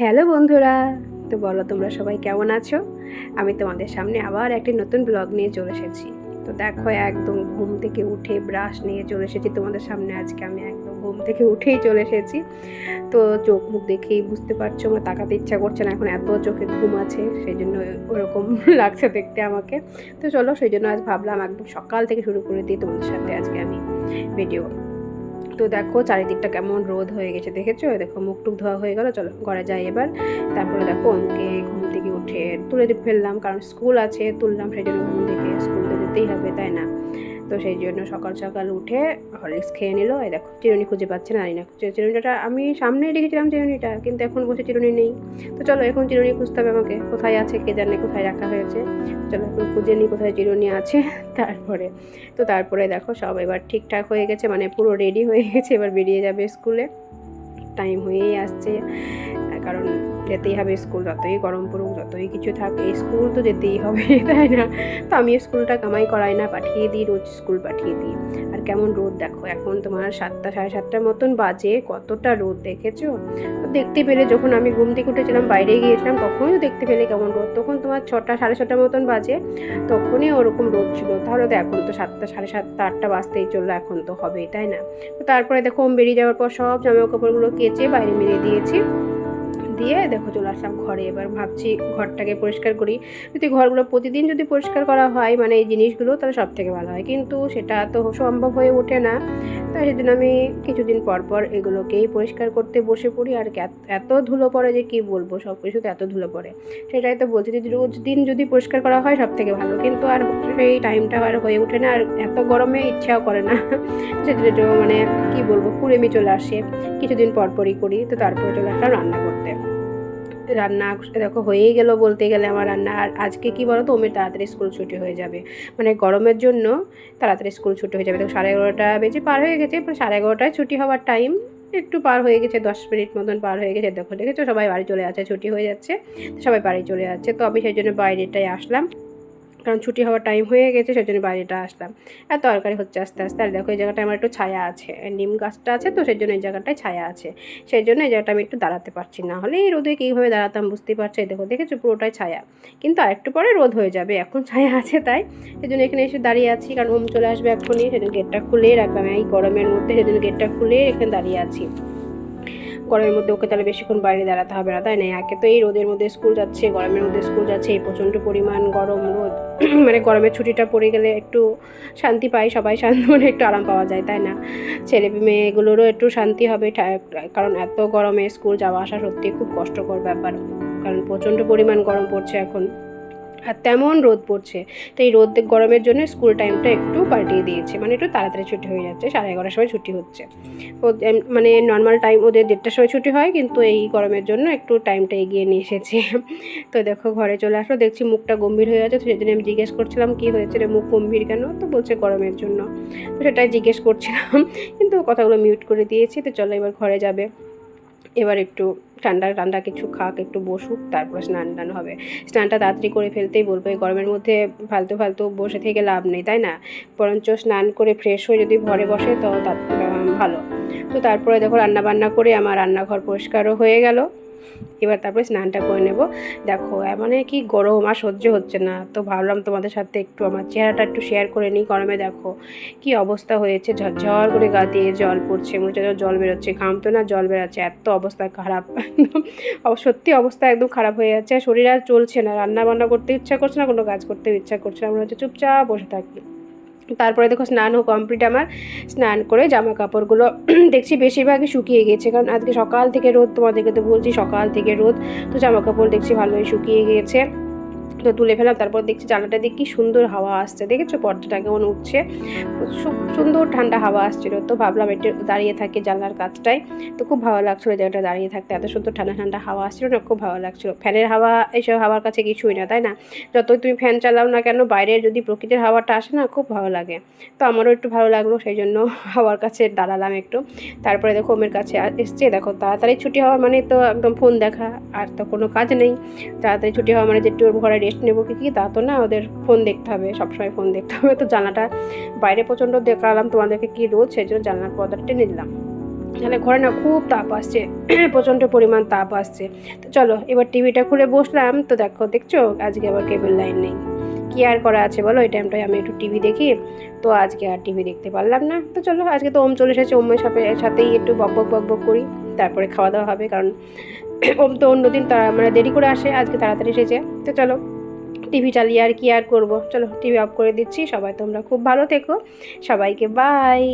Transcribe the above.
Hello বন্ধুরা, তো বলো তোমরা সবাই কেমন আছো? আমি তোমাদের সামনে আবার একটি নতুন ব্লগ নিয়ে চলে এসেছি। তো দেখো, একদম ঘুম থেকে উঠে ব্রাশ নিয়ে চলে এসেছি তোমাদের সামনে। আজকে আমি একদম ঘুম থেকে উঠেই চলে এসেছি। তো চোখ মুখ দেখেই বুঝতে পারছ, আমার তাকাতে ইচ্ছা করছে না, এখন এত চোখে ঘুম আছে সেই জন্য ওরকম লাগছে দেখতে আমাকে। তো চলো, সেই জন্য আজ ভাবলাম একদম সকাল থেকে শুরু করে দিই তোমাদের সাথে আজকে আমি ভিডিও তো দেখো চারিদিকটা কেমন রোদ হয়ে গেছে, দেখেছ? দেখো মুখ টুক ধোয়া হয়ে গেলো, চলো ঘরে যায় এবার। তারপরে দেখো ওমকে ঘুম থেকে উঠে তুলে ফেললাম, কারণ স্কুল আছে, তুললাম, সেই জন্য ঘুম থেকে স্কুল তো যেতেই হবে, তাই না? তো সেই জন্য সকাল সকাল উঠে হরলিক্স খেয়ে নিল। এই দেখো, চিরুনি খুঁজে পাচ্ছে না না চিরুনিটা আমি সামনেই রেখেছিলাম চিরুনিটা, কিন্তু এখন বসে চিরুনি নেই। তো চলো, এখন চিরুনি খুঁজতে হবে আমাকে। কোথায় আছে, কে জানে কোথায় রাখা হয়েছে। চলো, এখন খুঁজে নিই কোথায় চিরুনি আছে। তারপরে, তো তারপরে দেখো, সব এবার ঠিকঠাক হয়ে গেছে মানে পুরো রেডি হয়ে গেছে, এবার বেরিয়ে যাবে স্কুলে। টাইম হয়েই আসছে। কারণ যেতেই হবে স্কুল, যতই গরম পড়ুক, যতই কিছু থাক, এই স্কুল তো যেতেই হবে, তাই না? তো আমি স্কুলটা কামাই করাই না, পাঠিয়ে দিই, রোজ স্কুল পাঠিয়ে দিই। আর কেমন রোদ দেখো, এখন তোমার সাতটা, সাড়ে সাতটার মতন বাজে, কতটা রোদ দেখেছ? দেখতে পেলে যখন আমি ঘুম থেকে উঠেছিলাম, বাইরে গিয়েছিলাম, তখনই দেখতে পেলে কেমন রোদ। তখন তোমার ছটা, সাড়ে ছটার মতন বাজে, তখনই ওরকম রোদ ছিল। তাহলে তো এখন তো সাতটা, সাড়ে সাতটা, আটটা বাজতেই চলল, এখন তো হবেই, তাই না? তো তারপরে দেখো বেরিয়ে যাওয়ার পর সব জামা কাপড়গুলো কেচে বাইরে মেরে দিয়েছি। দিয়ে দেখো চলে আসলাম ঘরে। এবার ভাবছি ঘরটাকে পরিষ্কার করি। যদি ঘরগুলো প্রতিদিন যদি পরিষ্কার করা হয় মানে এই জিনিসগুলো, তাহলে সব থেকে ভালো হয়। কিন্তু সেটা তো সম্ভব হয়ে ওঠে না। তাই সেজন্য আমি কিছুদিন পর পর এগুলোকেই পরিষ্কার করতে বসে পড়ি। আর এত- ধুলো পড়ে যে কি বলব, সব কিছুতে এত ধুলো পড়ে। সেটাই তো বলছি যদি রোজ দিন যদি পরিষ্কার করা হয় সব থেকে ভালো। কিন্তু আর সেই টাইমটা আর হয়ে ওঠে না। আর এত গরমে ইচ্ছাও করে না। সেটা মানে কি বলব, কুড়েমি চলে আসে। কিছুদিন পর পরই করি। তো তারপরে চলে আসলাম রান্না করতে। রান্না দেখো হয়েই গেল বলতে গেলে আমার রান্না। আর আজকে কি বলো তো ওমের তাড়াতাড়ি স্কুল ছুটি হয়ে যাবে। মানে গরমের জন্য তাড়াতাড়ি স্কুল ছুটি হয়ে যাবে। দেখো সাড়ে এগারোটা বেজে পার হয়ে গেছে। সাড়ে এগারোটায় ছুটি হওয়ার টাইম একটু পার হয়ে গেছে। দশ মিনিট মতন পার হয়ে গেছে। দেখো, দেখেছ? সবাই বাড়ি চলে যাচ্ছে, ছুটি হয়ে যাচ্ছে। সবাই বাড়ি চলে যাচ্ছে। তো আমি সেই জন্য বাইরেটাই আসলাম। কারণ ছুটি হওয়ার টাইম হয়ে গেছে সেই জন্য বাইরেটা আসলাম। আর তরকারি হচ্ছে আস্তে আস্তে। আর দেখো, এই জায়গাটায় আমার একটু ছায়া আছে নিম গাছটা আছে তো সেই জন্য এই জায়গাটায় ছায়া আছে। সেই জন্য এই জায়গাটা আমি একটু দাঁড়াতে পারছি না। হলে এই রোদে কীভাবে দাঁড়াতাম বুঝতে পারছি এই দেখো, দেখেছ পুরোটাই ছায়া। কিন্তু আরেকটু পরে রোদ হয়ে যাবে, এখন ছায়া আছে তাই। সেই জন্য এখানে এসে দাঁড়িয়ে আছি, কারণ ওম চলে আসবে এখনই। সেদিন গেটটা খুলেই রাখলাম। এই গরমের মধ্যে সেদিন গেটটা খুলে এখানে দাঁড়িয়ে আছি। গরমের মধ্যে ওকে তাহলে বেশিক্ষণ বাইরে দাঁড়াতে হবে না, তাই না? একে তো এই রোদের মধ্যে স্কুল যাচ্ছে, গরমের মধ্যে স্কুল যাচ্ছে, এই প্রচণ্ড পরিমাণ গরম রোদ। মানে গরমের ছুটিটা পড়ে গেলে একটু শান্তি পাই, সবাই শান্তি মানে একটু আরাম পাওয়া যায়, তাই না? ছেলে মেয়েগুলোরও একটু শান্তি হবে কারণ এত গরমে স্কুল যাওয়া আসা সত্যি খুব কষ্টকর ব্যাপার, কারণ প্রচণ্ড পরিমাণ গরম পড়ছে এখন। আর তেমন রোদ পড়ছে। তো এই রোদ গরমের জন্য স্কুল টাইমটা একটু পাল্টিয়ে দিয়েছে। মানে একটু তাড়াতাড়ি ছুটি হয়ে যাচ্ছে। সাড়ে এগারোটার সময় ছুটি হচ্ছে। ও মানে নর্মাল টাইম ওদের দেড়টার সময় ছুটি হয়। কিন্তু এই গরমের জন্য একটু টাইমটা এগিয়ে নিয়ে এসেছে। তো দেখো, ঘরে চলে আসলো। দেখছি মুখটা গম্ভীর হয়ে আছে। তো সেদিন আমি জিজ্ঞেস করছিলাম, কি হয়েছে রে? মুখ গম্ভীর কেন? তো বলছে গরমের জন্য। তো সেটাই জিজ্ঞেস করছিলাম। কিন্তু কথাগুলো মিউট করে দিয়েছি। তো চলো এবার ঘরে যাবে। এবার একটু ঠান্ডা ঠান্ডা কিছু খাক, একটু বসুক, তারপর স্নান টান হবে। স্নানটা তাড়াতাড়ি করে ফেলতেই বলব, এই গরমের মধ্যে ফালতু ফালতু বসে থেকে লাভ নেই, তাই না? বরঞ্চ স্নান করে ফ্রেশ হয়ে যদি ঘরে বসে, তো ভালো। তো তারপরে দেখো রান্না বান্না করে আমার রান্নাঘর পরিষ্কারও হয়ে গেল। এবার তারপরে স্নানটা করে নেব। দেখো মানে কি গরম আর সহ্য হচ্ছে না। তো ভাবলাম তোমাদের সাথে একটু আমার চেহারাটা একটু শেয়ার করে নিই। গরমে দেখো কি অবস্থা হয়েছে। ঝরঝর করে গা দিয়ে জল পড়ছে। হচ্ছে জল বেরোচ্ছে। ঘামতো না, জল বেরোচ্ছে। এত অবস্থা খারাপ। সত্যি অবস্থা একদম খারাপ হয়ে যাচ্ছে। শরীর আর চলছে না। রান্না বান্না করতে ইচ্ছা করছে না, কোনো কাজ করতে ইচ্ছা করছে না। মনে হচ্ছে চুপচাপ বসে থাকি। তারপরে দেখো স্নানও কমপ্লিট আমার। স্নান করে জামা কাপড়গুলো দেখছি বেশিরভাগই শুকিয়ে গেছে। কারণ আজকে সকাল থেকে রোদ তোমাদেরকে তো বলছি, সকাল থেকে রোদ। তো জামা কাপড় দেখছি ভালোই শুকিয়ে গিয়েছে তো তুলে ফেলাম, তারপর দেখছি জানলাটা দিয়ে সুন্দর হাওয়া আসছে। দেখেছ? পর্দাটা কেমন উঠছে। সুন্দর ঠান্ডা হাওয়া আসছিল। তো ভাবলাম একটু দাঁড়িয়ে থাকি জানলার কাছটায় তো খুব ভালো লাগছিল জায়গাটা দাঁড়িয়ে থাকতে। এত সুন্দর ঠান্ডা ঠান্ডা হাওয়া আসছিল না, খুব ভালো লাগছিল। ফ্যানের হাওয়া এইসব হাওয়ার কাছে কিছুই না, তাই না? যতই তুমি ফ্যান চালাও না কেন, বাইরে যদি প্রকৃতির হাওয়াটা আসে না, খুব ভালো লাগে। তো আমারও একটু ভালো লাগল সেই জন্য হাওয়ার কাছে দাঁড়ালাম একটু। তারপরে দেখো, ওমের কাছে এসছে। দেখো, তাড়াতাড়ি ছুটি হওয়ার মানে তো একদম ফোন দেখা, আর তো কোনো কাজ নেই। তাড়াতাড়ি ছুটি হওয়া মানে যে একটু ঘরে নেব কি কি? তা তো না, ওদের ফোন দেখতে হবে, সবসময় ফোন দেখতে হবে। তো জানাটা বাইরে প্রচণ্ড দেখালাম তোমাদেরকে কি রোদ, সেই জন্য জানলার পর্দাটা টেনে দিলাম তাহলে ঘরে না খুব তাপ আসছে, প্রচণ্ড পরিমাণ তাপ আসছে। তো চলো, এবার টিভিটা খুলে বসলাম। তো দেখো, দেখছ? আজকে আবার কেবল লাইন নেই। কি আর করা আছে বলো? এই টাইমটায় আমি একটু টিভি দেখি। তো আজকে আর টিভি দেখতে পারলাম না। তো চলো, আজকে তো ওম চলে এসেছে, ওমের সাথে, সাথেই একটু বক বক বক বক করি। তারপরে খাওয়া দাওয়া হবে, কারণ ওম তো অন্যদিন তারা মানে দেরি করে আসে, আজকে তাড়াতাড়ি এসেছে। তো চলো। টিভি চালিয়ে আর কি আর করব? চলো টিভি অফ করে দিচ্ছি, সবাই তোমরা খুব ভালো থেকো। সবাইকে বাই